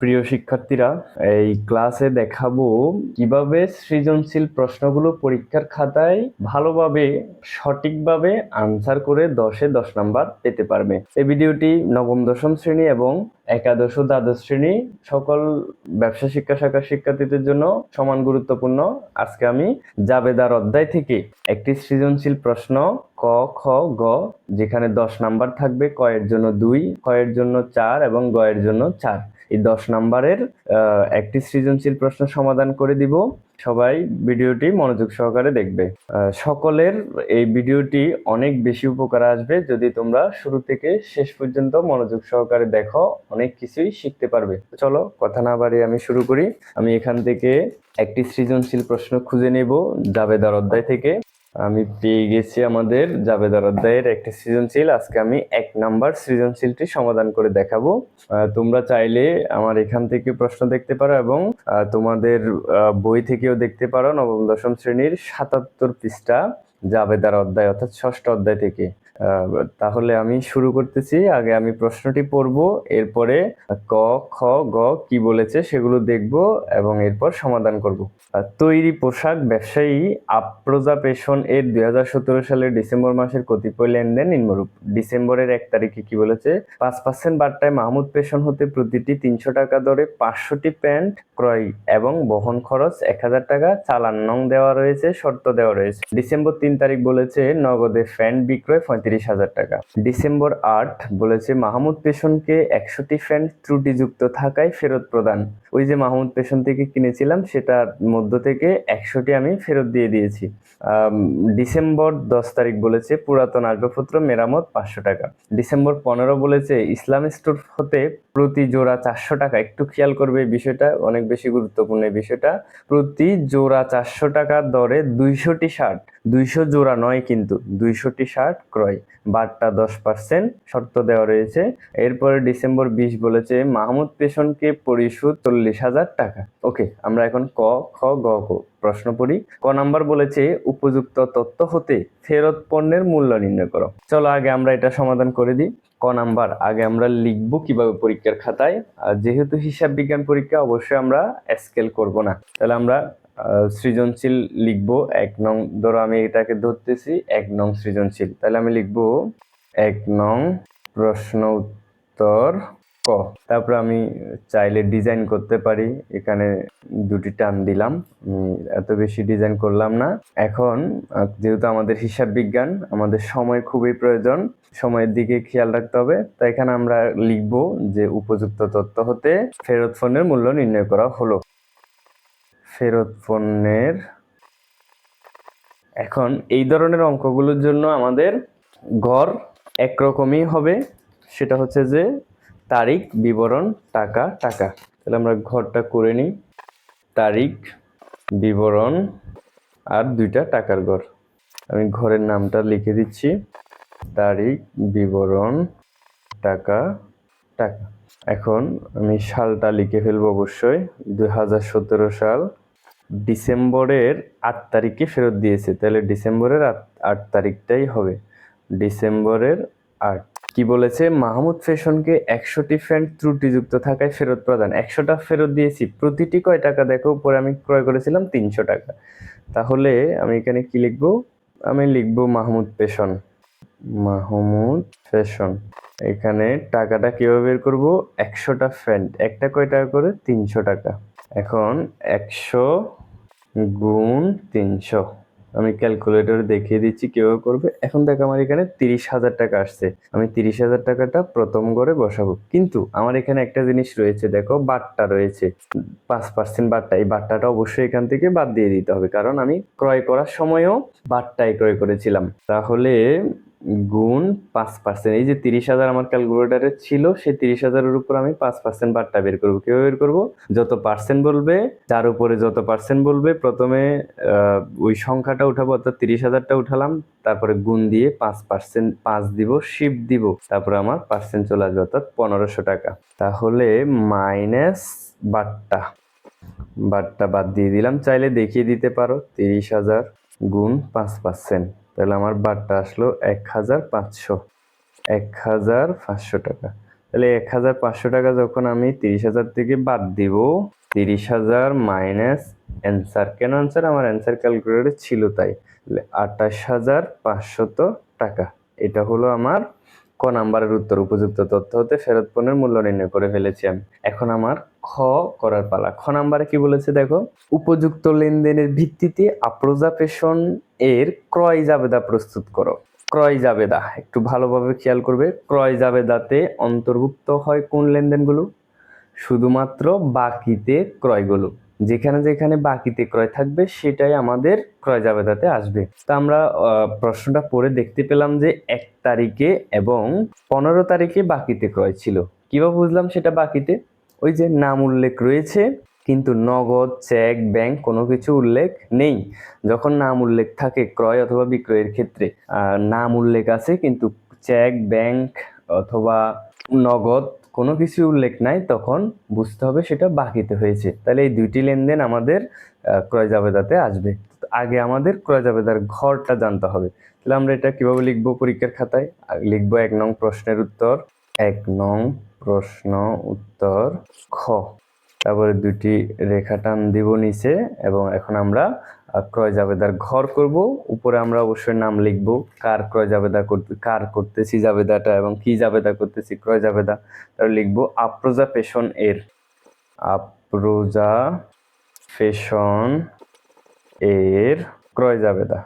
প্রিয় শিক্ষার্থীরা, এই ক্লাসে দেখাবো কীভাবে সৃজনশীল প্রশ্নগুলো পরীক্ষার খাতায় ভালোভাবে, সঠিকভাবে আনসার করে দশে দশ নাম্বার পেতে পারবে। এই ভিডিওটি নবম, দশম শ্রেণি এবং একাদশ ও দ্বাদশ শ্রেণি সকল ব্যবসা শিক্ষা শাখার শিক্ষার্থীদের জন্য সমান গুরুত্বপূর্ণ। আজকে আমি জাবেদার অধ্যায় থেকে একটি সৃজনশীল প্রশ্ন ক, খ, গ, যেখানে দশ নাম্বার থাকবে ক এর জন্য দুই খ এর জন্য চার এবং গ এর জন্য চার। এই দশ নাম্বারের একটি সৃজনশীল প্রশ্ন সমাধান করে দিব। সবাই ভিডিওটি মনোযোগ সহকারে দেখবে। সকলের এই ভিডিওটি অনেক বেশি উপকার আসবে যদি তোমরা শুরু থেকে শেষ পর্যন্ত মনোযোগ সহকারে দেখো, অনেক কিছুই শিখতে পারবে। চলো, কথা না বাড়িয়ে আমি শুরু করি। আমি এখান থেকে একটি সৃজনশীল প্রশ্ন খুঁজে নেব, জাবেদার অধ্যায় থেকে। আমি পেয়ে গেছি আমাদের জাবেদার অধ্যায়ের একটি সৃজনশীল। আজকে আমি এক নাম্বার সৃজনশীলটি সমাধান করে দেখাবো। তোমরা চাইলে আমার এখান থেকে প্রশ্ন দেখতে পারো এবং তোমাদের বই থেকেও দেখতে পারো নবম, দশম শ্রেণির সাতাত্তর পৃষ্ঠা জাবেদার অধ্যায় অর্থাৎ ষষ্ঠ অধ্যায় থেকে। তাহলে আমি শুরু করতেছি। আগে আমি প্রশ্নটি পড়ব, এরপরে ক, খ, গ কি বলেছে সেগুলো দেখব এবং এরপর সমাধান করব। তৈরি পোশাক ব্যবসায়ী আপ্রোজা পেশন এর দুই হাজার সতেরো সালের ডিসেম্বর মাসের কতিপয় লেনদেন নিম্নরূপ। ডিসেম্বরের এক তারিখে কি বলেছে? পাঁচ পার্সেন্ট বার্তায় মাহমুদ পেশন হতে প্রতিটি তিনশো টাকা দরে পাঁচশোটি প্যান্ট ক্রয় এবং বহন খরচ এক হাজার টাকা চালান নং দেওয়া রয়েছে, শর্ত দেওয়া রয়েছে। ডিসেম্বর তিন তারিখ বলেছে, নগদে প্যান্ট বিক্রয় পঁয়ত্রিশ হাজার টাকা। ডিসেম্বর আট বলেছে মাহমুদ পেশনকে একশোটি প্যান্ট ত্রুটিযুক্ত থাকায় ফেরত প্রদান। ওই যে মাহমুদ পেশন থেকে কিনেছিলাম, সেটার মধ্য থেকে একশোটি আমি ফেরত দিয়ে দিয়েছি। ডিসেম্বর দশ তারিখ বলেছে পুরাতন আসবাবপত্র মেরামত পাঁচশো টাকা। ডিসেম্বর পনেরো বলেছে ইসলাম স্টোর হতে প্রতি জোড়া চারশো টাকা। একটু খেয়াল করবে বিষয়টা, অনেক বেশি গুরুত্বপূর্ণ বিষয়টা। প্রতি জোড়া চারশো টাকার দরে দুইশোটি শার্ট দুইশো জোড়া নয় কিন্তু দুইশোটি শার্ট ক্রয়। বারটা দশ পার্সেন্ট শর্ত দেওয়া রয়েছে। এরপরে ডিসেম্বর বিশ বলেছে, মাহমুদ পেশনকে পরিশোধ চল্লিশ হাজার টাকা। ওকে, আমরা এখন ক, খ, গ ক প্রশ্ন পড়ি। ক নাম্বার বলেছে, উপযুক্ত তথ্য হতে ফেরত পণ্যের মূল্য নির্ণয় করো। চলো আগে আমরা এটা সমাধান করে দিই। ক নাম্বার, আগে আমরা লিখব কীভাবে পরীক্ষার খাতায়। আর যেহেতু হিসাব বিজ্ঞান পরীক্ষা, অবশ্যই আমরা স্কেল করব না। তাহলে আমরা সৃজনশীল লিখব। এক নং, ধরো আমি এটাকে ধরতেছি, এক নং সৃজনশীল। তাহলে আমি লিখব এক নং প্রশ্ন উত্তর ক। তারপর আমি চাইলে ডিজাইন করতে পারি। এখানে দুটি টান দিলাম। এত বেশি ডিজাইন করলাম না। এখন যেহেতু আমাদের হিসাব বিজ্ঞান, আমাদের সময় খুবই প্রয়োজন। সময়ের দিকে খেয়াল রাখতে হবে। তাই এখানে আমরা লিখব যে উপযুক্ত তথ্য হতে ফেরত ফোনের মূল্য নির্ণয় করা হলো। ফেরত পণ্যের। এখন এই ধরনের অঙ্কগুলোর জন্য আমাদের গড় একরকমই হবে। সেটা হচ্ছে যে তারিখ, বিবরণ, টাকা টাকা। তাহলে আমরা ঘরটা করে নিই। তারিখ, বিবরণ আর দুইটা টাকার ঘর আমি ঘরের নামটা লিখে দিচ্ছি। তারিখ, বিবরণ, টাকা টাকা। এখন আমি সালটা লিখে ফেলব অবশ্যই। দুই হাজার সতেরো সাল। ডিসেম্বরের আট তারিখে ফেরত দিয়েছে। তাহলে ডিসেম্বরের আট তারিখটাই হবে। ডিসেম্বরের আট। কি বলেছে? মাহমুদ ফ্যাশনকে একশোটি প্যান্ট ত্রুটিযুক্ত থাকায় ফেরত প্রদান। একশোটা ফেরত দিয়েছি। প্রতিটি কয় টাকা দেখো? উপরে আমি ক্রয় করেছিলাম তিনশো টাকা। তাহলে আমি এখানে কি লিখব? আমি লিখব মাহমুদ পেশন মাহমুদ ফ্যাশন। এখানে টাকাটা কীভাবে বের করব? একশোটা প্যান্ট একটা কয় টাকা করে? তিনশো টাকা। এখন একশো গুণ তিনশো। আমি ক্যালকুলেটর দেখিয়ে দিচ্ছি কেউ করবে। এখন দেখো আমার এখানে তিরিশ হাজার টাকা আসছে। আমি তিরিশ হাজার টাকাটা প্রথম করে বসাবো। কিন্তু আমার এখানে একটা জিনিস রয়েছে, দেখো বাট্টা রয়েছে। পাঁচ পার্সেন্ট বাট্টা, এই বাট্টাটা অবশ্যই এখান থেকে বাদ দিয়ে দিতে হবে। কারণ আমি ক্রয় করার সময়ও বাট্টাই ক্রয় করেছিলাম। তাহলে গুণ পাঁচ পার্সেন্ট এই যে তিরিশ হাজার আমার ক্যালকুলেটারে ছিল, সেই তিরিশ হাজারের উপর আমি পাঁচ পার্সেন্ট বারটা বের করব। কীভাবে বের করব? যত পার্সেন্ট বলবে, তার উপরে যত পার্সেন্ট বলবে, প্রথমে ওই সংখ্যাটা উঠাবো, অর্থাৎ তিরিশ হাজারটা উঠালাম, তারপরে গুণ দিয়ে পাঁচ পার্সেন্ট পাঁচ দিব শিফট দিব, তারপরে আমার পার্সেন্ট চলে আসবে, অর্থাৎ পনেরোশো টাকা। তাহলে মাইনাস বারটা। বারটা বাদ দিয়ে দিলাম, চাইলে দেখিয়ে দিতে পারো, তিরিশ হাজার গুণ পাঁচ পার্সেন্ট তাহলে আমার বারটা আসলো এক হাজার পাঁচশো। এক হাজার পাঁচশো টাকা। তাহলে এক হাজার পাঁচশো টাকা যখন আমি তিরিশ হাজার থেকে বাদ দিব, তিরিশ হাজার মাইনাস অ্যান্সার। কেন অ্যান্সার? আমার অ্যান্সার ক্যালকুলেটর ছিল তাই। আটাশ হাজার পাঁচশত টাকা। এটা হলো আমার ক নাম্বারের উত্তর উপযুক্ত তথ্য হতে ফেরত পণ্যের মূল্য নির্ণয় করে ফেলেছি আমি। এখন আমার খ করার পালা। খ নাম্বারে কি বলেছে দেখো? উপযুক্ত লেনদেনের ভিত্তিতে আপ্রোজা পেশন এর ক্রয় জাবেদা প্রস্তুত করো। ক্রয় জাবেদা, একটু ভালোভাবে খেয়াল করবে। ক্রয় জাবেদাতে অন্তর্ভুক্ত হয় কোন লেনদেনগুলো? শুধুমাত্র বাকিতে ক্রয়গুলো। যেখানে যেখানে বাকিতে ক্রয় থাকবে, সেটাই আমাদের ক্রয় জাবেদাতে আসবে। তা আমরা প্রশ্নটা পড়ে দেখতে পেলাম যে এক তারিখে এবং পনেরো তারিখে বাকিতে ক্রয় ছিল। কীভাবে বুঝলাম সেটা বাকিতে? ওই যে নাম উল্লেখ রয়েছে, কিন্তু নগদ, চেক, ব্যাংক কোনো কিছু উল্লেখ নেই। যখন নাম উল্লেখ থাকে ক্রয় অথবা বিক্রয়ের ক্ষেত্রে নাম উল্লেখ আছে, কিন্তু চেক, ব্যাংক অথবা নগদ কোনো কিছু উল্লেখ নাই, তখন বুঝতে হবে সেটা বাকিতে হয়েছে। তাহলে এই দুইটি লেনদেন আমাদের ক্রয় জাবেদাতে আসবে। আগে আমাদের ক্রয় জাবেদার ঘরটা জানতে হবে। তাহলে আমরা এটা কীভাবে লিখব পরীক্ষার খাতায়? লিখব এক নং প্রশ্নের উত্তর, এক নং প্রশ্ন উত্তর খ। তারপরে দুটি রেখা টান দিব নিচে এবং এখন আমরা ক্রয় জাবেদার ঘর করব। উপরে আমরা অবশ্যই নাম লিখব, কার ক্রয় জাবেদা করতে, কার করতেছি জাবেদাটা এবং কি জাবেদা করতেছি, ক্রয় জাবেদা। তাহলে লিখব আপ্রোজা পেশন এর। আপ্রোজা ফেশন এর ক্রয় জাবেদা।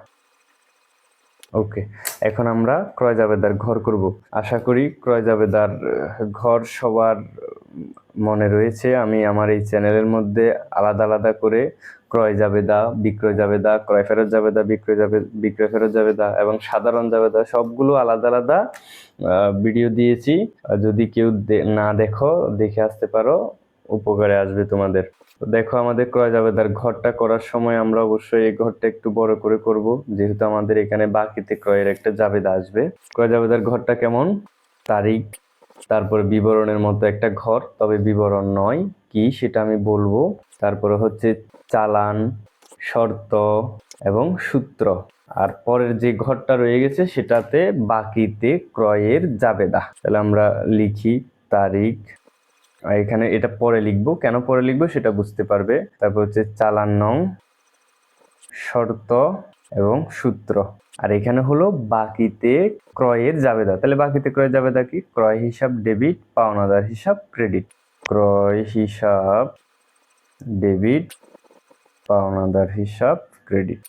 ওকে, এখন আমরা ক্রয় জাবেদার ঘর করব। আশা করি ক্রয় জাবেদার ঘর সবার মনে রয়েছে। আমি আমার এই চ্যানেলের মধ্যে আলাদা আলাদা করে ক্রয় জাবেদা বিক্রয় জাবেদা ক্রয় ফেরত জাবেদা বিক্রয় যাবে, বিক্রয় ফেরত জাবেদা এবং সাধারণ জাবেদা সবগুলো আলাদা আলাদা ভিডিও দিয়েছি। যদি কেউ দে- না দেখো, দেখে আসতে পারো, উপকারে আসবে তোমাদের। দেখো আমাদের ক্রয় যাবে জাবেদার ঘরটা করার সময় আমরা অবশ্যই এই ঘরটা একটু বড় করে করব। যেহেতু আমাদের এখানে বাকিতে ক্রয়ের একটা জাবেদা আসবে। ক্রয় যাবে জাবেদার ঘরটা কেমন? তারিখ, তারপরে বিবরণের মতো একটা ঘর, তবে বিবরণ নয়। কি সেটা আমি বলব। তারপরে হচ্ছে চালান, শর্ত এবং সূত্র। আর পরের যে ঘরটা রয়ে গেছে, সেটাতে বাকিতে ক্রয়ের জাবেদা তাহলে আমরা লিখি তারিখ। এখানে এটা পরে লিখব। কেন পরে লিখব সেটা বুঝতে পারবে। তারপর হচ্ছে চালান নং, শর্ত এবং সূত্র। আর এখানে হলো বাকিতে ক্রয়ের জাবেদা তাহলে বাকিতে ক্রয়ের জাবেদা কি? ক্রয় হিসাব ডেবিট, পাওনাদার হিসাব ক্রেডিট। ক্রয় হিসাব ডেবিট পাওনাদার হিসাব ক্রেডিট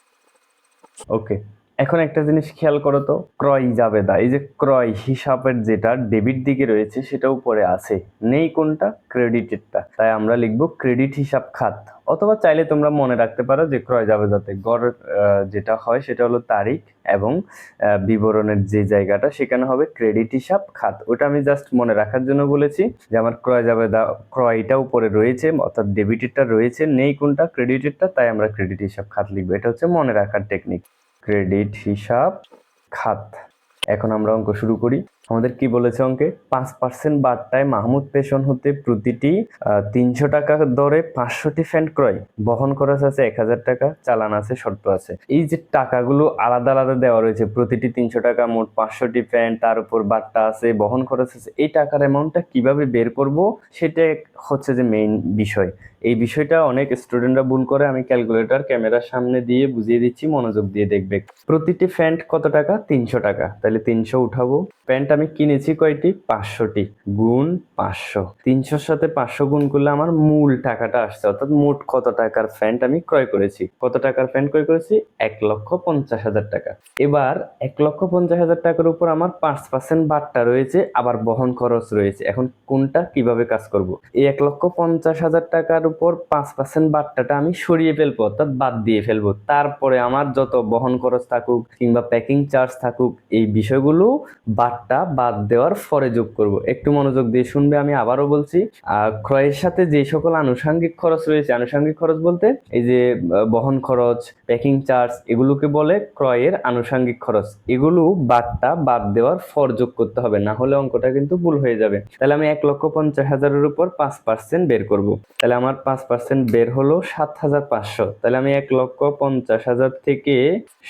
ওকে এখন একটা জিনিস খেয়াল করো তো, ক্রয় জাবেদা, এই যে ক্রয় হিসাবের যেটা ডেবিট দিকে রয়েছে সেটা উপরে আছে, নেই কোনটা? ক্রেডিটেরটা। তাই আমরা লিখব ক্রেডিট হিসাব খাত। অথবা চাইলে তোমরা মনে রাখতে পারো যে ক্রয় জাবেদাতে গড় যেটা হয় সেটা হলো তারিখ এবং বিবরণের যে জায়গাটা সেখানে হবে ক্রেডিট হিসাব খাত। ওটা আমি জাস্ট মনে রাখার জন্য বলেছি যে আমার ক্রয় জাবেদা, ক্রয়টা উপরে রয়েছে, অর্থাৎ ডেবিটেরটা রয়েছে, নেই কোনটা? ক্রেডিটেরটা, তাই আমরা ক্রেডিট হিসাব খাত লিখব। এটা হচ্ছে মনে রাখার টেকনিক ক্রেডিট হিসাব খাত। এখন আমরা অঙ্ক শুরু করি। আমাদের কি বলেছে অঙ্কে? পাঁচ পার্সেন্ট বার্তায় মাহমুদ পেশন হতে প্রতিটি তিনশো টাকা দরে পাঁচশোটি ফ্যান ক্রয়। বহন খরচ আছে এক হাজার টাকা, চালান আছে, শর্ত আছে। এই যে টাকাগুলো আলাদা আলাদা দেওয়া রয়েছে, প্রতিটি তিনশো টাকা, মোট পাঁচশোটি ফ্যান তার উপর বার্তা আছে, বহন খরচ আছে, এই টাকার অ্যামাউন্টটা কীভাবে বের করব? সেটা হচ্ছে যে মেইন বিষয়। এই বিষয়টা অনেক স্টুডেন্টরা ভুল করে, আমি ক্যালকুলেটর ক্যামেরার সামনে দিয়ে বুঝিয়ে দিচ্ছি, মনোযোগ দিয়ে দেখবে। প্রতিটি ফ্যান্ট কত টাকা? তিনশো টাকা। তাহলে তিনশো উঠাবো। প্যান্ট আমি কিনেছি কয়টি? পাঁচশোটি। গুণ পাঁচশো। তিনশোর সাথে পাঁচশো গুণ করলে আমার মূল টাকাটা আসছে। অর্থাৎ মোট কত টাকার প্যান্ট আমি ক্রয় করেছি? কত টাকার প্যান্ট ক্রয় করেছি? এক লক্ষ পঞ্চাশ হাজার টাকা। এবার এক লক্ষ পঞ্চাশ হাজার টাকার উপর আমার পাঁচ পার্সেন্ট বাট্টা রয়েছে, আবার বহন খরচ রয়েছে। এখন কোনটা কীভাবে কাজ করব? এই এক লক্ষ পঞ্চাশ হাজার টাকার উপর পাঁচ পার্সেন্ট বাট্টাটা আমি সরিয়ে ফেলব, অর্থাৎ বাদ দিয়ে ফেলব। তারপরে আমার যত বহন খরচ থাকুক কিংবা প্যাকিং চার্জ থাকুক, এই বিষয়গুলো বাট্টা বাদ দেওয়ার পরে যোগ করব। একটু মনোযোগ দিয়ে শুনবে, আমি আবারও বলছি ক্রয়ের সাথে যে সকল আনুষঙ্গিক খরচ রয়েছে, আনুষঙ্গিক খরচ বলতে এই যে বহন খরচ, প্যাকিং চার্জ, এগুলোকে বলে ক্রয়ের আনুষঙ্গিক খরচ। এগুলো বাদটা বাদ দেওয়ার ফর যোগ করতে হবে, না হলে অঙ্কটা কিন্তু ভুল হয়ে যাবে। তাহলে আমি এক লক্ষ পঞ্চাশ হাজারের উপর পাঁচ পার্সেন্ট বের করব। তাহলে আমার পাঁচ পার্সেন্ট বের হলো সাত হাজার পাঁচশো। তাহলে আমি এক লক্ষ পঞ্চাশ হাজার থেকে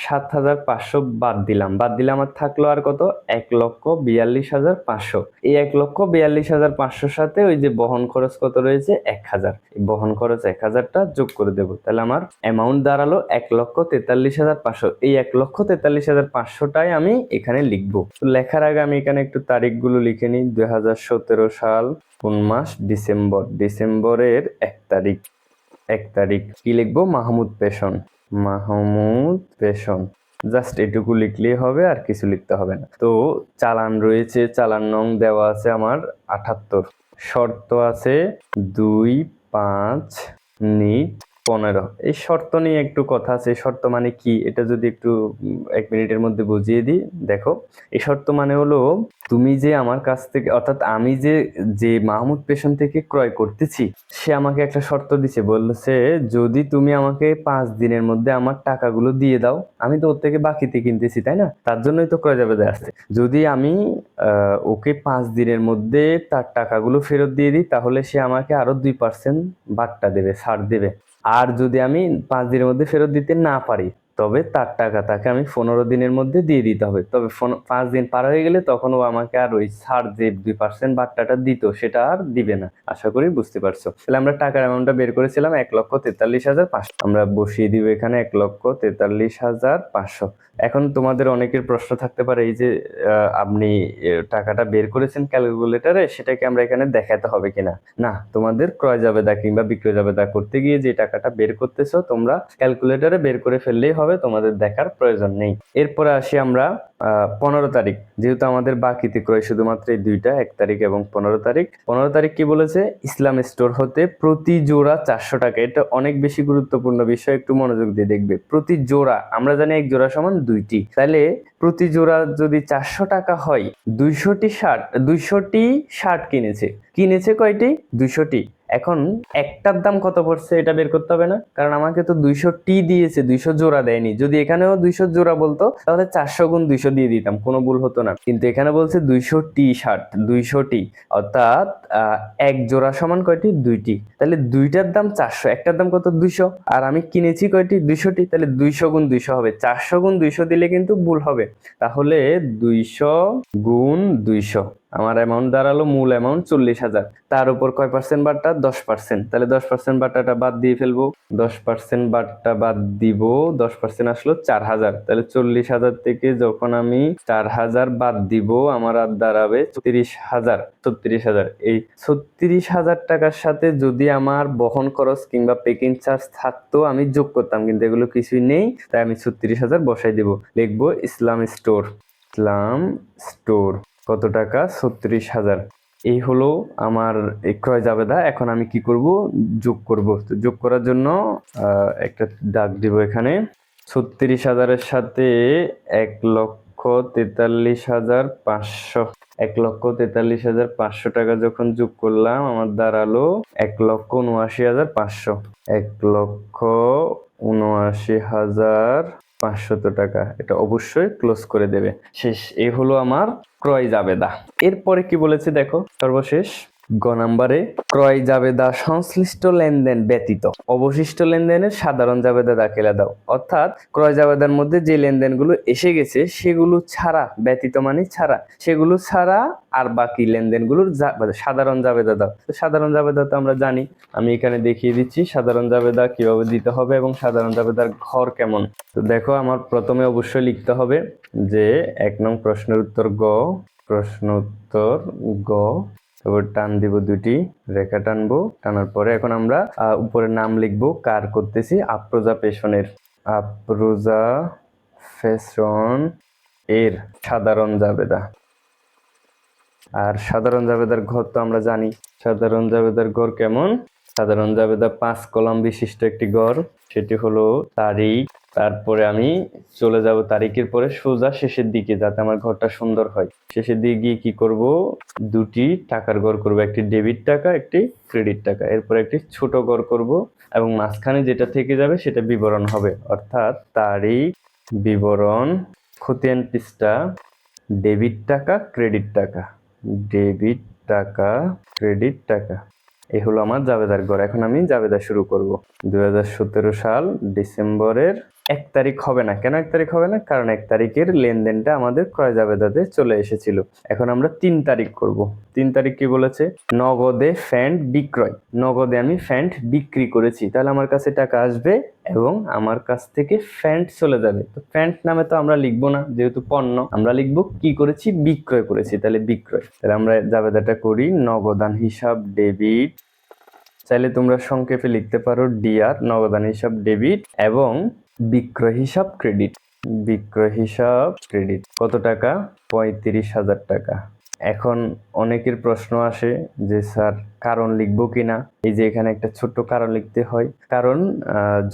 সাত হাজার পাঁচশো বাদ দিলাম। বাদ দিলে আমার থাকল আর কত? এক লক্ষ বিয়াল্লিশ হাজার পাঁচশো। এই এক লক্ষ বিয়াল্লিশ হাজার পাঁচশোর সাথে ওই যে বহন খরচ কত রয়েছে? এক হাজার। বহন খরচ এক হাজারটা যোগ করে দেবো। তাহলে আমার অ্যামাউন্ট দাঁড়াল এক লক্ষ তেতাল্লিশ হাজার পাঁচশো। এই এক লক্ষ তেতাল্লিশ হাজার পাঁচশোটাই আমি এখানে লিখব। তো লেখার আগে আমি এখানে একটু তারিখগুলো লিখে নিই। দুই হাজার সতেরো সাল, কোন মাস? ডিসেম্বর। ডিসেম্বরের এক তারিখ। এক তারিখ কি লিখব? মাহমুদ পেশন। মাহমুদ পেশন। জাস্ট এটুকু লিখলেই হবে আর কিছু লিখতে হবে না। তো চালান রয়েছে, চালান নং দেওয়া আছে আমার আঠাত্তর শর্ত আছে দুই, পাঁচ, নিট পনেরো। এই শর্ত নিয়ে একটু কথা আছে, এই শর্ত মানে কি? এটা যদি একটু এক মিনিটের মধ্যে বুঝিয়ে দিই, দেখো। এই শর্ত মানে হলো, তুমি যে আমার কাছ থেকে, অর্থাৎ আমি যে যে মাহমুদ পেশন থেকে ক্রয় করতেছি, সে আমাকে একটা শর্ত দিছে। বলছে যদি তুমি আমাকে পাঁচ দিনের মধ্যে আমার টাকাগুলো দিয়ে দাও, আমি তো ওর থেকে বাকিতে কিনতেছি, তাই না? তার জন্যই তো ক্রয় যাবে আসছে। যদি আমি ওকে পাঁচ দিনের মধ্যে তার টাকাগুলো ফেরত দিয়ে দিই, তাহলে সে আমাকে আরও দুই পার্সেন্ট বাট্টা দেবে, ছাড় দেবে। আর যদি আমি পাঁচ দিনের মধ্যে ফেরত দিতে না পারি, তবে তার টাকা তাকে আমি পনেরো দিনের মধ্যে দিয়ে দিতে হবে। তবে পাঁচ দিন পার হয়ে গেলে তখন ও আমাকে আর ওই ছাড় যে দুই পার্সেন্ট বাট্টাটা দিত, সেটা আর দিবে না। আশা করি বুঝতে পারছ। তাহলে আমরা টাকার অ্যামাউন্টটা বের করেছিলাম এক লক্ষ তেতাল্লিশ হাজার পাঁচশো। আমরা বসিয়ে দিব এখানে এক লক্ষ তেতাল্লিশ হাজার পাঁচশো। এখন তোমাদের অনেকের প্রশ্ন থাকতে পারে, এই যে আপনি টাকাটা বের করেছেন ক্যালকুলেটারে সেটাকে আমরা এখানে দেখাতে হবে কিনা? না, তোমাদের ক্রয় জাবেদা কিংবা বিক্রয় জাবেদা করতে গিয়ে যে টাকাটা বের করতেছো, তোমরা ক্যালকুলেটারে বের করে ফেললেই হবে, তোমাদের দেখার প্রয়োজন নেই। এরপরে আসি আমরা পনেরো তারিখ। যেহেতু আমাদের বাকিতে ক্রয় শুধুমাত্র এই দুইটা, এক তারিখ এবং পনেরো তারিখ। পনেরো তারিখ কি বলেছে? ইসলাম স্টোর হতে প্রতি জোড়া চারশো টাকা। এটা অনেক বেশি গুরুত্বপূর্ণ বিষয়, একটু মনোযোগ দিয়ে দেখবে। প্রতি জোড়া, আমরা জানি এক জোড়া সমান দুইটি। তাহলে প্রতি জোড়া যদি চারশো টাকা হয়, দুইশোটি শার্ট দুইশোটি শার্ট কিনেছে। কিনেছে কয়টি? দুইশোটি। এখন একটার দাম কত পড়ছে এটা বের করতে হবে না? কারণ আমাকে তো দুইশো টি দিয়েছে, দুইশো জোড়া দেয়নি। যদি এখানেও দুইশো জোড়া বলতো, তাহলে চারশো গুণ দুইশো দিয়ে দিতাম, কোনো ভুল হতো না। কিন্তু এখানে বলছে দুইশো টি শার্ট দুইশো টি। অর্থাৎ এক জোড়া সমান কয়টি? দুইটি। তাহলে দুইটার দাম চারশো, একটার দাম কত? দুইশো। আর আমি কিনেছি কয়টি? দুইশোটি তাহলে দুইশো গুণ দুইশো হবে। চারশো গুণ দুইশো দিলে কিন্তু ভুল হবে। তাহলে দুইশো গুণ দুইশো। আমার অ্যামাউন্ট দাঁড়াল মূল অ্যামাউন্ট চল্লিশ হাজার। তার উপর কয় পার্সেন্ট বাট্টা? দশ পার্সেন্ট তাহলে দশ পার্সেন্ট বাট্টাটা বাদ দিয়ে ফেলব। দশ পার্সেন্ট বাট্টা বাদ দিব, দশ পার্সেন্ট আসলো চার হাজার। তাহলে চল্লিশ হাজার থেকে যখন আমি চার হাজার বাদ দিব, আমার আর দাঁড়াবে ছত্রিশ হাজার। ছত্রিশ হাজার। এই ছত্রিশ হাজার টাকার সাথে যদি আমার বহন খরচ কিংবা পেকিং চার্জ থাকতো, আমি যোগ করতাম, কিন্তু এগুলো কিছুই নেই, তাই আমি ছত্রিশ হাজার বসাই দিব। লিখব ইসলাম স্টোর ইসলাম স্টোর কত টাকা? ছত্রিশ হাজার। এই হলো আমার ক্রয় জাবেদা। এখন আমি কি করব? যোগ করব। তো যোগ করার জন্য একটা ডাক দিব এখানে। ছত্রিশ হাজারের সাথে এক লক্ষ তেতাল্লিশ হাজার পাঁচশো। এক লক্ষ তেতাল্লিশ হাজার পাঁচশো টাকা যখন যোগ করলাম, আমার দাঁড়াল এক লক্ষ উনআশি হাজার পাঁচশো। এক লক্ষ উনআশি হাজার পাঁচশত টাকা। এটা অবশ্যই ক্লোজ করে দেবে। শেষ, এ হলো আমার ক্রয় জাবেদা। এরপরে কি বলেছে দেখো? সর্বশেষ। গ নাম্বারে, ক্রয় জাবেদা সংশ্লিষ্ট লেনদেন ব্যতীত। অবশিষ্ট লেনদেনের সাধারণ জাবেদা দাখিলা দাও। অর্থাৎ, ক্রয় জাবেদার মধ্যে যে লেনদেনগুলো এসে গেছে, সেগুলো ছাড়া, ব্যতীত মানে ছাড়া, সেগুলো ছাড়া আর বাকি লেনদেনগুলোর মানে সাধারণ জাবেদা দাও। তো সাধারণ জাবেদা তো আমরা জানি। আমি এখানে দেখিয়ে দিচ্ছি সাধারণ জাবেদা কীভাবে দিতে হবে এবং সাধারণ জাবেদার ঘর কেমন। তো দেখো, আমার প্রথমে অবশ্যই লিখতে হবে যে, এক নং প্রশ্নের উত্তর গ, প্রশ্ন উত্তর গ তারপর টান দিব দুটি রেখা টানবো, টানার পরে এখন আমরা উপরে নাম লিখব, কার করতেছি আপ্রোজা পেশনের আপ্রোজা ফ্যাশন এর সাধারণ জাবেদা। আর সাধারণ জাবেদার ঘর তো আমরা জানি। সাধারণ জাবেদার ঘর কেমন? সাধারণ জাবেদা পাঁচ কলাম বিশিষ্ট একটি ঘর, সেটি হলো তারিখ তারপরে আমি চলে যাব তারিখের পরে সোজা শেষের দিকে যাতে আমার ঘরটা সুন্দর হয়। শেষের দিকে গিয়ে কি করব? দুটি টাকার ঘর করব, একটি ডেবিট টাকা, একটি ক্রেডিট টাকা। এরপর একটি ছোট ঘর করব এবং মাঝখানে যেটা থেকে যাবে সেটা বিবরণ হবে। অর্থাৎ তারিখ, বিবরণ, খতিয়ান পৃষ্ঠা, ডেবিট টাকা, ক্রেডিট টাকা। ডেবিট টাকা, ক্রেডিট টাকা। এই হলো আমার জাবেদার ঘর। এখন আমি জাবেদা শুরু করব। দু হাজার সতেরো সাল ডিসেম্বরের এক তারিখ হবে না। কেন এক তারিখ হবে না? কারণ এক তারিখের লেনদেনটা আমাদের ক্রয় জাবেদাতে চলে এসেছিল। এখন আমরা তিন তারিখ করব। তিন তারিখ কি বলেছে? নগদে ফ্যান্ট বিক্রয়। নগদে আমি ফ্যান্ট বিক্রি করেছি। তাহলে আমার কাছে টাকা আসবে এবং আমার কাছ থেকে ফ্যান্ট চলে যাবে। তো ফ্যান্ট নামে তো আমরা লিখব না, যেহেতু পণ্য। আমরা লিখব কি করেছি? বিক্রয় করেছি। তাহলে বিক্রয়। তাহলে আমরা জাবেদাটা করি নগদান হিসাব ডেবিট। চাইলে তোমরা সংক্ষেপে লিখতে পারো ডিআর নগদান হিসাব ডেবিট এবং বিক্রয় হিসাব ক্রেডিট বিক্রয় হিসাব ক্রেডিট কত টাকা? পঁয়ত্রিশ হাজার টাকা। এখন অনেকের প্রশ্ন আসে যে, স্যার, কারণ লিখব কিনা? এই যে, এখানে একটা ছোট্ট কারণ লিখতে হয়। কারণ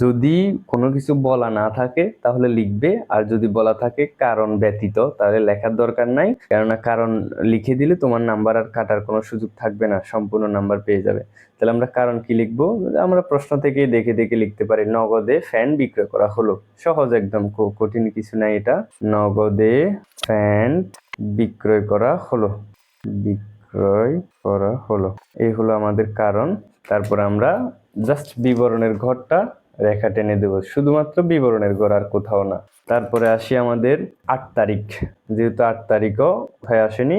যদি কোনো কিছু বলা না থাকে, তাহলে লিখবে। আর যদি বলা থাকে কারণ ব্যতীত, তাহলে লেখার দরকার নাই। কেননা কারণ লিখে দিলে তোমার নাম্বার আর কাটার কোনো সুযোগ থাকবে না, সম্পূর্ণ নাম্বার পেয়ে যাবে। তাহলে আমরা কারণ কি লিখব? আমরা প্রশ্ন থেকেই দেখে দেখে লিখতে পারি, নগদে ফ্যান বিক্রয় করা হলো। সহজ একদম কঠিন কিছু নাই এটা। নগদে ফ্যান বিক্রয় করা হলো। বিক্রয় করা হলো। এই হলো আমাদের কারণ। তারপর আমরা জাস্ট বিবরণের ঘরটা রেখা টেনে দেবো। শুধুমাত্র বিবরণের আর কোথাও না। তারপরে আসি আমাদের আট তারিখ। যেহেতু আট তারিখও হয়ে আসেনি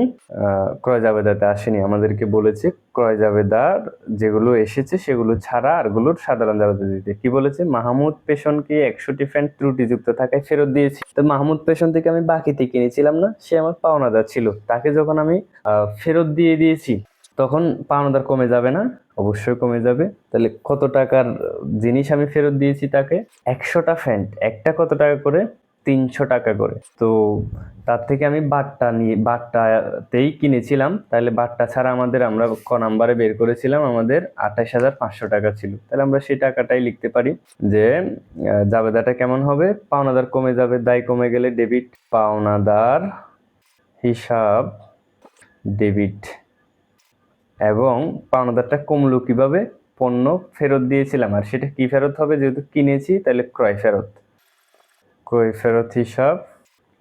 ক্রয় জাবেদাতে আসেনি। আমাদেরকে বলেছে ক্রয় জাবেদার যেগুলো এসেছে সেগুলো ছাড়া আরগুলোর সাধারণ জাবেদা দিতে। কি বলেছে? মাহমুদ পেশনকে একশোটি ফ্যান ত্রুটিযুক্ত থাকায় ফেরত দিয়েছি? তো মাহমুদ পেশন থেকে আমি বাকিতে কিনেছিলাম না, সে আমার পাওনাদার ছিল। তাকে যখন আমি ফেরত দিয়ে দিয়েছি তখন পাওনাদার কমে যাবে না? অবশ্যই কমে যাবে। তাহলে কত টাকার জিনিস আমি ফেরত দিয়েছি তাকে? একশোটা ফ্যান্ট। একটা কত টাকা করে? তিনশো টাকা করে। তো তার থেকে আমি বাট্টা নিয়ে বাট্টাতেই কিনেছিলাম। তাহলে বাট্টা ছাড়া আমাদের আমরা ক নাম্বারে বের করেছিলাম, আমাদের আঠাশ হাজার পাঁচশো টাকা ছিল। তাহলে আমরা সেই টাকাটাই লিখতে পারি যে জাবেদাটা কেমন হবে? পাওনাদার কমে যাবে, দায় কমে গেলে ডেবিট পাওনাদার হিসাব ডেবিট এবং পাওনাদারটা কমলো কীভাবে? পণ্য ফেরত দিয়েছিলাম। আর সেটা কি ফেরত হবে? যেহেতু কিনেছি, তাহলে ক্রয় ফেরত। ক্রয় ফেরত হিসাব,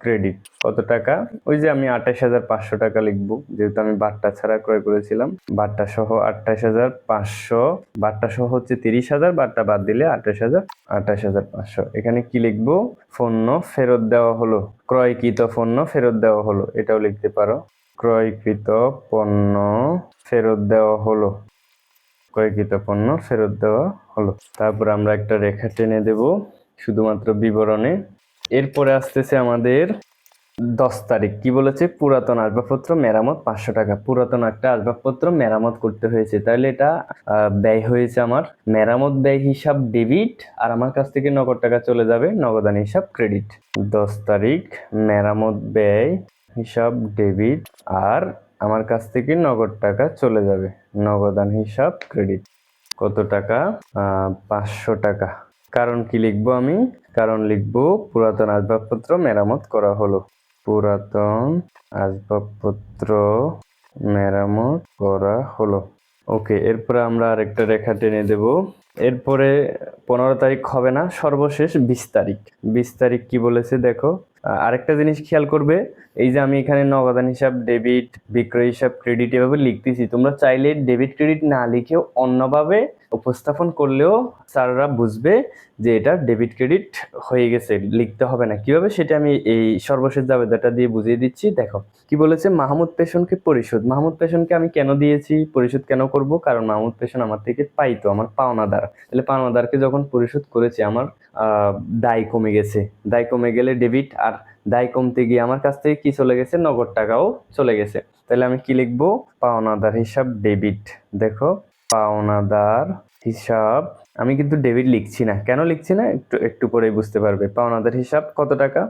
ক্রেডিট। কত টাকা? ওই যে আমি আঠাশ হাজার পাঁচশো টাকা লিখব। যেহেতু আমি বাট্টা ছাড়া ক্রয় করেছিলাম। বাট্টা সহ আঠাশ হাজার পাঁচশো। বাট্টা সহ হচ্ছে তিরিশ হাজার। বাট্টা বাদ দিলে আঠাশ হাজার আঠাশ হাজার পাঁচশো। এখানে কি লিখব? পণ্য ফেরত দেওয়া হলো। ক্রয়কৃত পণ্য ফেরত দেওয়া হলো। এটাও লিখতে পারো। ক্রয়কৃত পণ্য ফেরত দেওয়া হলো। ক্রয়কৃত পণ্য ফেরত দেওয়া হলো। তারপর আমরা একটা রেখা টেনে দেব শুধুমাত্র বিবরণে। এরপরে আসতেছে আমাদের দশ তারিখ। কি বলেছে? পুরাতন আসবাবপত্র মেরামত পাঁচশো টাকা। পুরাতন একটা আসবাবপত্র মেরামত করতে হয়েছে। তাহলে এটা ব্যয় হয়েছে আমার। মেরামত ব্যয় হিসাব ডেবিট আর আমার কাছ থেকে নগদ টাকা চলে যাবে নগদান হিসাব ক্রেডিট। দশ তারিখ, মেরামত ব্যয় হিসাব, ডেবিট আর আমার কাছ থেকে নগদ টাকা চলে যাবে। নগদান, হিসাব, ক্রেডিট। কত টাকা? পাঁচশো টাকা। কারণ কি লিখব আমি? কারণ লিখব পুরাতন আসবাবপত্র মেরামত করা হলো। পুরাতন আসবাবপত্র মেরামত করা হলো। ওকে, এরপরে আমরা আরেকটা রেখা টেনে দেব। এরপরে পনেরো তারিখ হবে না, সর্বশেষ বিশ তারিখ। বিশ তারিখ কি বলেছে দেখো? আরেকটা জিনিস খেয়াল করবে, এই যে আমি এখানে নগদান হিসাব ডেবিট বিক্রয় হিসাব ক্রেডিট এভাবে লিখতেছি, তোমরা চাইলে ডেবিট ক্রেডিট না লিখেও অন্যভাবে উপস্থাপন করলেও স্যাররা বুঝবে যে এটা ডেবিট ক্রেডিট হয়ে গেছে, লিখতে হবে না। কীভাবে? সেটা আমি এই সর্বশেষ জাবেদাটা দিয়ে বুঝিয়ে দিচ্ছি। দেখো, কি বলেছে? মাহমুদ পেশনকে পরিশোধ। মাহমুদ পেশনকে আমি কেন দিয়েছি? পরিশোধ কেন করব? কারণ মাহমুদ পেশন আমার থেকে পাইতো, আমার পাওনাদার। তাহলে পাওনাদারকে যখন পরিশোধ করেছে, আমার দায় কমে গেছে। দায় কমে গেলে ডেবিট আর দায় কমতে গিয়ে আমার কাছ থেকে কি চলে গেছে? নগদ টাকাও চলে গেছে। তাহলে আমি কি লিখব? পাওনাদার হিসাব ডেবিট দেখো, পাওনাদার হিসাব। আমি কিন্তু ডেবিট লিখছি না। কেন লিখছি না? একটু একটু পরেই বুঝতে পারবে। পাওনাদার হিসাব কত টাকা?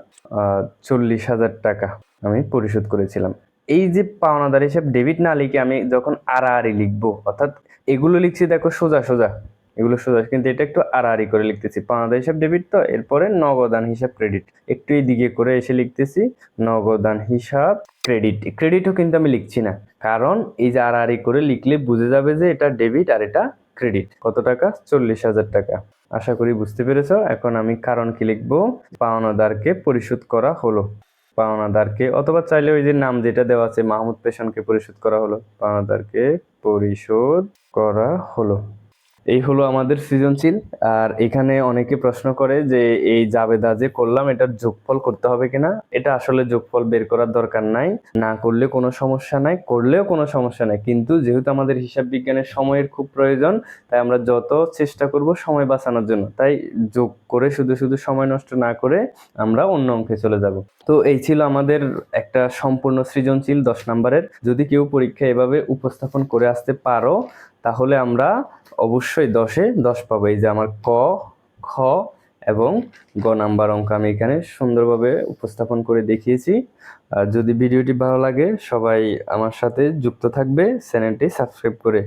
চল্লিশ হাজার টাকা আমি পরিশোধ করেছিলাম। এই যে পাওনাদার হিসাব ডেবিট না লিখে আমি যখন আড়াআড়ি লিখব, অর্থাৎ এগুলো লিখছি, দেখো সোজা সোজা। এগুলো সোজা। কিন্তু এটা একটু আড়াআড়ি করে লিখতেছি। পাওনাদার হিসাব ডেবিট তো, এরপরে নগদান হিসাব ক্রেডিট একটু এই দিকে করে এসে লিখতেছি, নগদান হিসাব ক্রেডিট ক্রেডিটও কিন্তু আমি লিখছি না। কারণ এই যে আড়াআড়ি করে লিখলে বুঝে যাবে যে এটা ডেবিট আর এটা ক্রেডিট কত টাকা? চল্লিশ হাজার টাকা। আশা করি বুঝতে পেরেছ। এখন আমি কারণ কি লিখব? পাওনাদারকে পরিশোধ করা হলো। পাওনাদারকে অথবা চাইলে ওই যে নাম যেটা দেওয়া আছে, মাহমুদ পেশনকে পরিশোধ করা হলো। পাওনাদারকে পরিশোধ করা হলো। এই হলো আমাদের সৃজনশীল। আর এখানে অনেকে প্রশ্ন করে যে, এই জাবেদা যে করলাম, এটার যোগফল করতে হবে কিনা? এটা আসলে যোগফল বের করার দরকার নাই। না করলে কোনো সমস্যা নাই, করলেও কোনো সমস্যা নাই। কিন্তু যেহেতু আমাদের হিসাব বিজ্ঞানের সময়ের খুব প্রয়োজন, তাই আমরা যত চেষ্টা করব সময় বাঁচানোর জন্য। তাই যোগ করে শুধু শুধু সময় নষ্ট না করে আমরা অন্য অঙ্কে চলে যাব। তো এই ছিল আমাদের একটা সম্পূর্ণ সৃজনশীল দশ নম্বরের। যদি কেউ পরীক্ষা এভাবে উপস্থাপন করে আসতে পারো তাহলে আমরা অবশ্যই দশে দশ পাবো। এই যে আমার ক, খ এবং গ নাম্বার অঙ্ক আমি এখানে সুন্দরভাবে উপস্থাপন করে দেখিয়েছি। আর যদি ভিডিওটি ভালো লাগে, সবাই আমার সাথে যুক্ত থাকবে, চ্যানেলটি সাবস্ক্রাইব করে